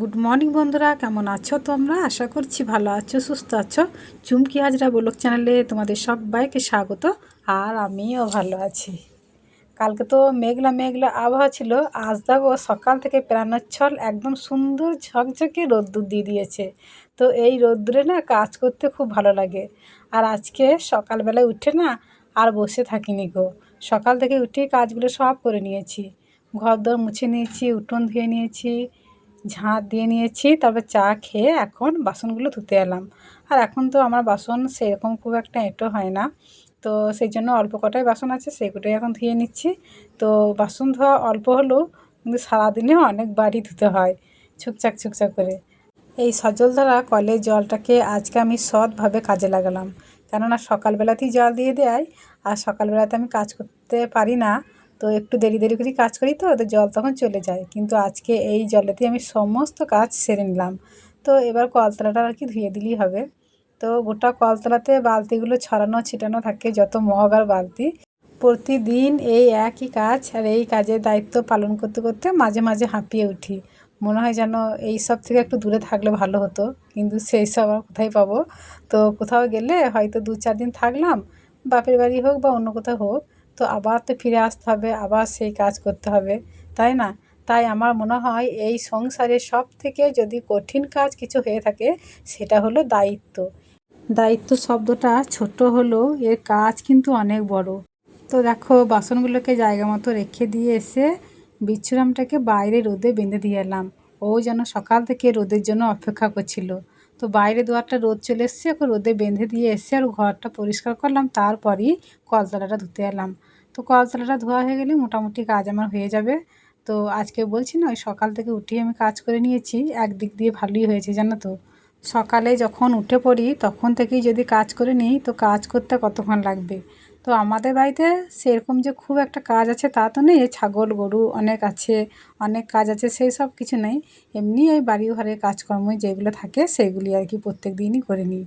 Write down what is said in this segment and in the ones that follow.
Good morning বন্ধুরা। কেমন আছো তোমরা? আশা করছি ভালো আছো, সুস্থ আছো। চুমকি হাজরা ব্লগ চ্যানেলে তোমাদের সবাইকে স্বাগত, আর আমিও ভালো আছি। কালকে তো মেঘলা মেঘলা আবহাওয়া ছিল। আজ দেখো সকাল থেকে প্রাণোচ্ছল একদম সুন্দর ঝকঝকে রোদ্দুর দিয়ে দিয়েছে। তো এই রোদ্দুরে না কাজ করতে খুব ভালো লাগে। আর আজকে সকালবেলায় উঠে না আর বসে থাকিনি গো। সকাল থেকে উঠে কাজগুলো সব করে নিয়েছি। ঘর দর মুছে নিয়েছি, উঠোন ধুয়ে নিয়েছি ঝাঁট দিয়ে নিয়েছি তারপর চা খেয়ে এখন বাসনগুলো ধুতে এলাম। আর এখন তো আমার বাসন সেরকম খুব একটা এঁটো হয় না। তো সেই জন্য অল্প কটাই বাসন আছে সেগুলোই এখন ধুয়ে নিচ্ছি। তো বাসন ধোয়া অল্প হলেও কিন্তু সারাদিনে অনেকবারই ধুতে হয় ছুকচাক ছুকচাক করে। এই সজল দ্বারা কলের জলটাকে আজকে আমি সৎভাবে কাজে লাগালাম। কেননা সকালবেলাতেই জল দিয়ে দেয়, আর সকালবেলাতে আমি কাজ করতে পারি না। তো একটু দেরি দেরি করে কাজ করি তো ওদের জল তখন চলে যায়। কিন্তু আজকে এই জলেতেই আমি সমস্ত কাজ সেরে নিলাম। তো এবার কলতলাটা আর কি ধুয়ে দিলেই হবে। তো গোটা কলতলাতে বালতিগুলো ছড়ানো, ছিটানো থাকে, যত মগ আর বালতি। প্রতিদিন এই একই কাজ আর এই কাজের দায়িত্ব পালন করতে করতে মাঝে মাঝে হাঁপিয়ে উঠি। মনে হয় যেন এই সব থেকে একটু দূরে থাকলে ভালো হতো, কিন্তু সেই সব আর কোথায় পাবো? তো কোথাও গেলে হয়তো দু, চার দিন থাকলাম, বাপের বাড়ি হোক বা অন্য কোথাও হোক তো আবার তো ফিরে আসতে হবে, আবার সেই কাজ করতে হবে, তাই না? তাই আমার মনে হয় এই সংসারে সব থেকে যদি কঠিন কাজ কিছু হয়ে থাকে, সেটা হলো দায়িত্ব। দায়িত্ব শব্দটা ছোট হলেও এর কাজ কিন্তু অনেক বড়। তো দেখো, বাসনগুলোকে জায়গা মতো রেখে দিয়ে এসে বিচ্ছুরামটাকে বাইরে রোদে বেঁধে দিয়ে এলাম। ও যেন সকাল থেকে রোদের জন্য অপেক্ষা করছিল। তো বাইরে দুয়ারটা রোদ চলে এসছে এখন রোদে বেঁধে দিয়ে এসে আর ঘরটা পরিষ্কার করলাম, তারপরই কলতলাটা ধুতে এলাম। তো কলতলাটা ধোয়া হয়ে গেলে মোটামুটি কাজ আমার হয়ে যাবে। তো আজকে বলছি না, ওই সকাল থেকে উঠেই আমি কাজ করে নিয়েছি, একদিক দিয়ে ভালোই হয়েছে, জানো তো। সকালে যখন উঠে পড়ি, তখন থেকেই যদি কাজ করে নিই, তো কাজ করতে কতক্ষণ লাগবে? তো আমাদের বাড়িতে সেরকম যে খুব একটা কাজ আছে তা তো নেই। ছাগল, গরু অনেক আছে, অনেক কাজ আছে, সেই সব কিছু নেই। এমনি এই বাড়ি ঘরের কাজকর্ম যেগুলো থাকে সেগুলি আর কি প্রত্যেক দিনই করে নিই।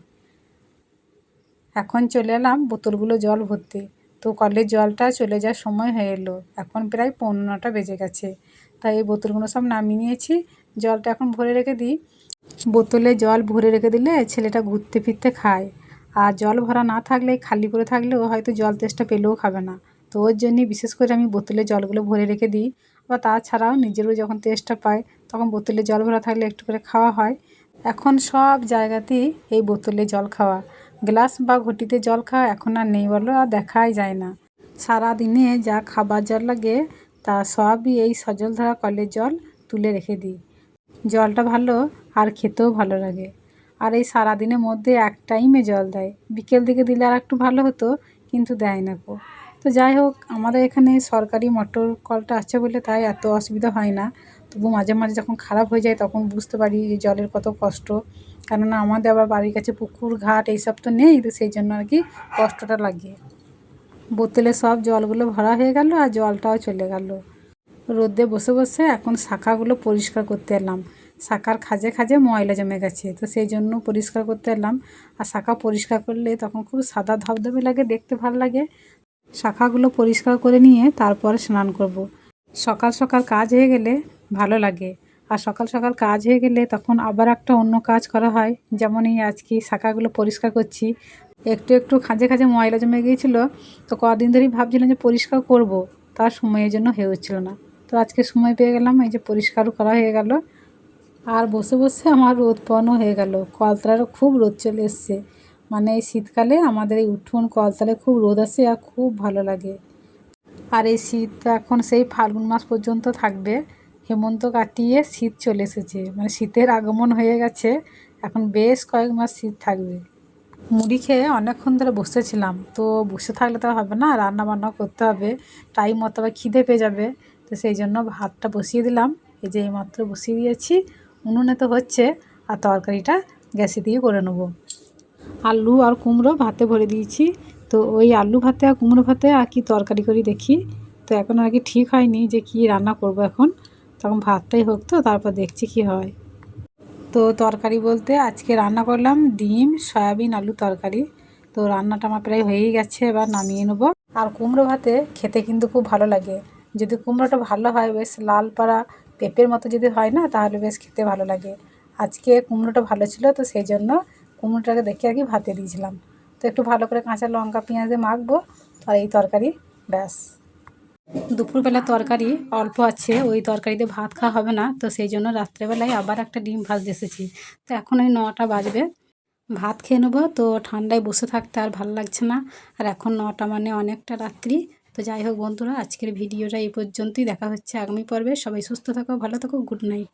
এখন চলে এলাম বোতলগুলো জল ভরতে। তো কলের জলটা চলে যাওয়ার সময় হয়ে এলো। এখন প্রায় পনেরোটা বেজে গেছে। তাই এই বোতলগুলো সব নামিয়ে নিয়েছি। জলটা এখন ভরে রেখে দিই। বোতলে জল ভরে রেখে দিলে ছেলেটা ঘুরতে ফিরতে খায়। আর জল ভরা না থাকলে, খালি করে থাকলেও হয়তো জল তেষ্টা পেলেও খাবে না। তো ওর জন্যই বিশেষ করে আমি বোতলে জলগুলো ভরে রেখে দিই। বা তাছাড়াও নিজেরও যখন তেষ্টা পায়, তখন বোতলে জল ভরা থাকলে একটু করে খাওয়া হয়। এখন সব জায়গাতেই এই বোতলে জল খাওয়া। গ্লাস বা ঘটিতে জল খাওয়া এখন আর নেই বলো, আর দেখাই যায় না। সারা দিনে যা খাবার জল লাগে, তা সবই এই সজল ধরা কলের জল তুলে রেখে দিই। জলটা ভালো আর খেতেও ভালো লাগে। আর এই সারাদিনের মধ্যে এক টাইমে জল দেয়। বিকেল দিকে দিলে আর একটু ভালো হতো, কিন্তু দেয় না কো তো যাই হোক, আমাদের এখানে সরকারি মোটর কলটা আছে বলে তাই এত অসুবিধা হয় না। তবু মাঝে মাঝে যখন খারাপ হয়ে যায় তখন বুঝতে পারি যে জলের কত কষ্ট। কেননা আমাদের আবার বাড়ির কাছে পুকুর, ঘাট এইসব তো নেই, তো সেই জন্য আর কি কষ্টটা লাগে। বোতলে সব জলগুলো ভরা হয়ে গেল আর জলটাও চলে গেল। রোদে বসে বসে এখন শাখাগুলো পরিষ্কার করতে এলাম। শাখার খাজে খাজে ময়লা জমে গেছে। তো সেই জন্য পরিষ্কার করতে এলাম। আর শাখা পরিষ্কার করলে তখন খুব সাদা ধবধবে লাগে, দেখতে ভালো লাগে। শাখাগুলো পরিষ্কার করে নিয়ে তারপরে স্নান করব। সকাল সকাল কাজ হয়ে গেলে ভালো লাগে। আর সকাল সকাল কাজ হয়ে গেলে তখন আবার একটা অন্য কাজ করা হয়। যেমন এই আজকে শাখাগুলো পরিষ্কার করছি। একটু একটু খাঁজে খাঁজে ময়লা জমে গিয়েছিল। তো কদিন ধরেই ভাবছিলাম যে পরিষ্কার করব। তার সময়ের জন্য হয়ে হচ্ছিল না। তো আজকে সময় পেয়ে গেলাম, এই যে পরিষ্কারও করা হয়ে গেল। আর বসে বসে আমার রোদ পানো হয়ে গেল। কলতলারও খুব রোদ চলে এসছে। মানে এই শীতকালে আমাদের এই উঠোন কলতলে খুব রোদ আসে আর খুব ভালো লাগে। আর এই শীত এখন সেই ফাল্গুন মাস পর্যন্ত থাকবে। হেমন্ত কাটিয়ে শীত চলে এসেছে। মানে শীতের আগমন হয়ে গেছে। এখন বেশ কয়েক মাস শীত থাকবে। মুড়ি খেয়ে অনেকক্ষণ ধরে বসেছিলাম। তো বসে থাকলে তো হবে না রান্না বান্না করতে হবে। টাইম মতো খিদে পেয়ে যাবে। তো সেই জন্য ভাতটা বসিয়ে দিলাম। এই যে এইমাত্র বসিয়ে দিয়েছি। উনুনে তো হচ্ছে, আর তরকারিটা গ্যাসে দিয়ে করে নেব। আলু আর কুমড়ো ভাতে ভরে দিয়েছি। তো ওই আলু ভাতে আর কুমড়ো ভাতে আর কি তরকারি করি দেখি। তো এখন আর কি ঠিক হয়নি যে কি রান্না করব এখন। তখন ভাতটাই হোক তো, তারপর দেখছি কি হয়। তো তরকারি বলতে আজকে রান্না করলাম ডিম, সয়াবিন, আলু তরকারি। তো রান্নাটা আমার প্রায় হয়েই গেছে, এবার নামিয়ে নেব। আর কুমড়ো ভাতে খেতে কিন্তু খুব ভালো লাগে। যদি কুমড়োটা ভালো হয়, বেশ লাল পাড়া পেঁপের মতো যদি হয় না, তাহলে বেশ খেতে ভালো লাগে। আজকে কুমড়োটা ভালো ছিল, তো সেই জন্য কুমড়োটাকে দেখে আর কি ভাতে দিয়েছিলাম। তো একটু ভালো করে কাঁচা লঙ্কা, পেঁয়াজ দিয়ে মাখবো, আর এই তরকারি, ব্যাস। দুপুরবেলা তরকারি, অল্প আছে, ওই তরকারিতে ভাত খাওয়া হবে না, তো সেই জন্য রাত্রেবেলায় আবার একটা ডিম ভাজতে এসেছি। তো এখন ওই নটা বাজবে। ভাত খেয়ে নেব, তো ঠান্ডায় বসে থাকতে আর ভালো লাগছে না। আর এখন নটা মানে অনেকটা রাত্রি তো যাই হোক বন্ধুরা, আজকের ভিডিওটা এই পর্যন্তই। দেখা হচ্ছে আগামী পর্বে। সবাই সুস্থ থাকো, ভালো থাকো, গুড নাইট।